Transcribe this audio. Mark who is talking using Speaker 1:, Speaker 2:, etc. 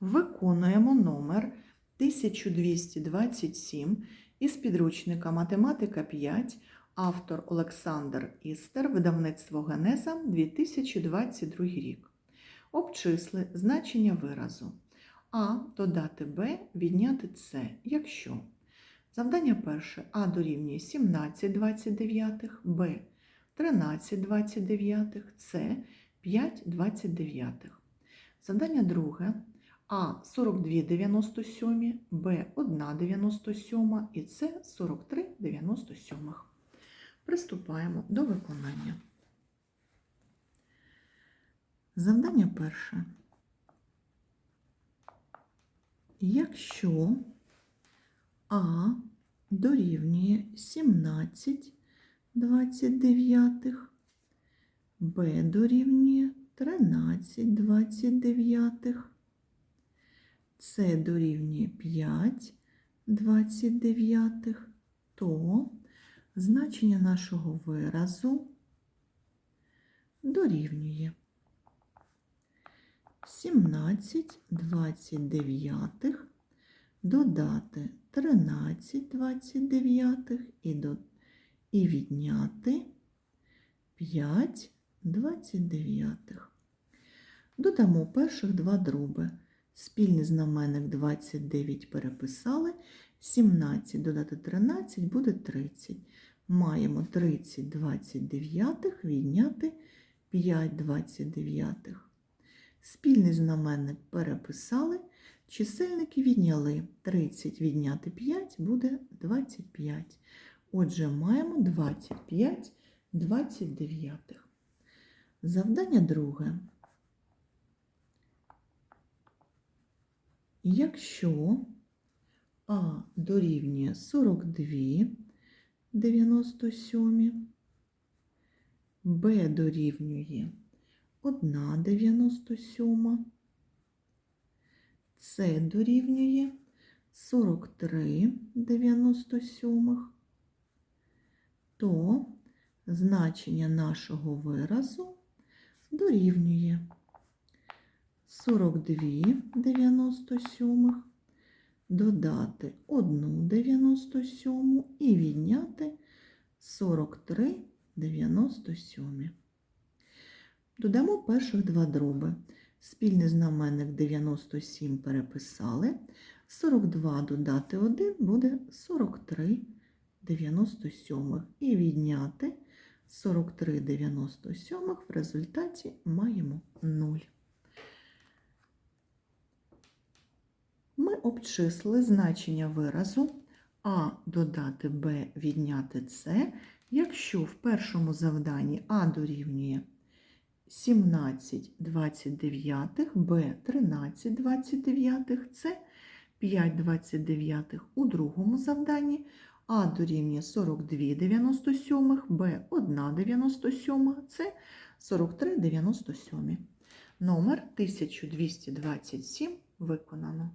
Speaker 1: Виконуємо номер 1227 із підручника Математика 5, автор Олександр Істер, видавництво Генеза 2022 рік. Обчисли значення виразу. А додати Б відняти С, якщо. Завдання перше А дорівнює 17 29, Б 13 29, С 5 29. Завдання друге А 42 97, Б 1 97 і С 43 97. Приступаємо до виконання. Завдання перше. Якщо А дорівнює 17 29, Б дорівнює 13 29, С дорівнює 5 29, то значення нашого виразу дорівнює 17 29 додати 13 29 і, до, і відняти 5 29. Додамо перших два дроби. Спільний знаменник 29 переписали, 17 додати 13 буде 30. Маємо 30 29 відняти 5 29. Спільний знаменник переписали, чисельники відняли. 30 відняти 5 буде 25. Отже, маємо 25 29. Завдання друге. Якщо А дорівнює 42 97, Б дорівнює 1 97, С дорівнює 43 97, то значення нашого виразу дорівнює 42 97, додати 1 97 і відняти 43 97. Додамо перших два дроби. Спільний знаменник 97 переписали. 42 додати 1 буде 43 97 і відняти 43 97 в результаті маємо 0. Ми обчислили значення виразу А додати Б відняти С, якщо в першому завданні А дорівнює 17 29, Б 13 29, С 5 29 у другому завданні, А дорівнює 42 97, Б 1 97, С 43 97. Номер 1227 виконано.